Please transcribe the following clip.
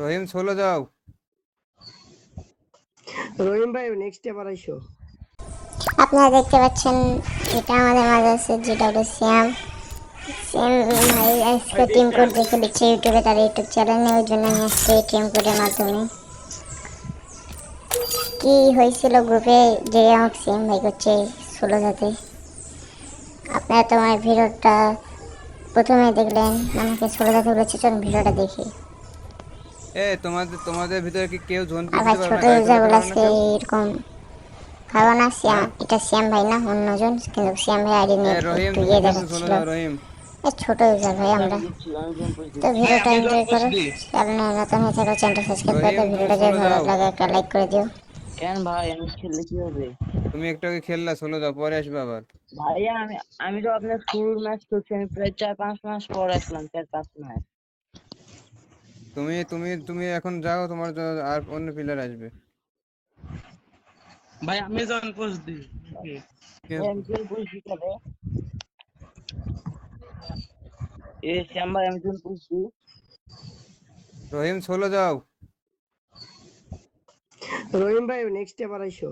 রহিম ষোলো যাও রহিম ভাই নেক্সট এবার আইসো। আপনারা দেখতে পাচ্ছেন এটা আমাদের মাঝে আছে জিডাব্লিউ সিয়াম সিয়াম ভাই আজকে টিম কোড দেখে দিচ্ছে ইউটিউবে তার ইউটিউব চ্যানেলে ওই জন্য আমি আসছি টিম কোডের মাধ্যমে। কি হয়েছিল গ্রুপে যে আমাকে সিয়াম ভাই করছে ষোলো যাতে আপনারা তোমার ভিডিওটা প্রথমে দেখলেন আমাকে ষোলো যাতে বলেছে চলুন ভিডিওটা দেখি। এ তোমাদের তোমাদের ভিতরে কি কেউ জোন পিছতে পারবে না? ইউজার আজকে এরকম ভালো না শ্যাম এটা শ্যাম ভাই না অন্যজন কিন্তু শ্যাম ভাই আইডি নিয়ে রহিম একটু ইয়ে তুমি দেখাচ্ছিল রহিম। এ ছোট ইউজার ভাই আমরা। তো ভিডিওটা এনজয় করো। চ্যানেলে নতুন হয়ে থাকলে চ্যানেলটা সাবস্ক্রাইব করে দিও ভিডিওটা যদি ভালো লাগে একটা লাইক করে দিও। কেন ভাই আমি খেললে কি হবে? তুমি একটু আগে খেললা ষোলো যাও পরে আসবে আবার। ভাইয়া আমি আমি তো আপনার শুরুর ম্যাচ করছি আমি প্রায় চার পাঁচ মাস পর আসলাম চার পাঁচ মাস। তুমি তুমি তুমি এখন যাও তোমার আর অন্য প্লেয়ার আসবে। ভাই অ্যামাজন পোস্ট দিই এ শ্যাম ভাই আমি একজন পুষি রহিম ষোলো যাও। রহিম ভাই নেক্সট এবার আইসো।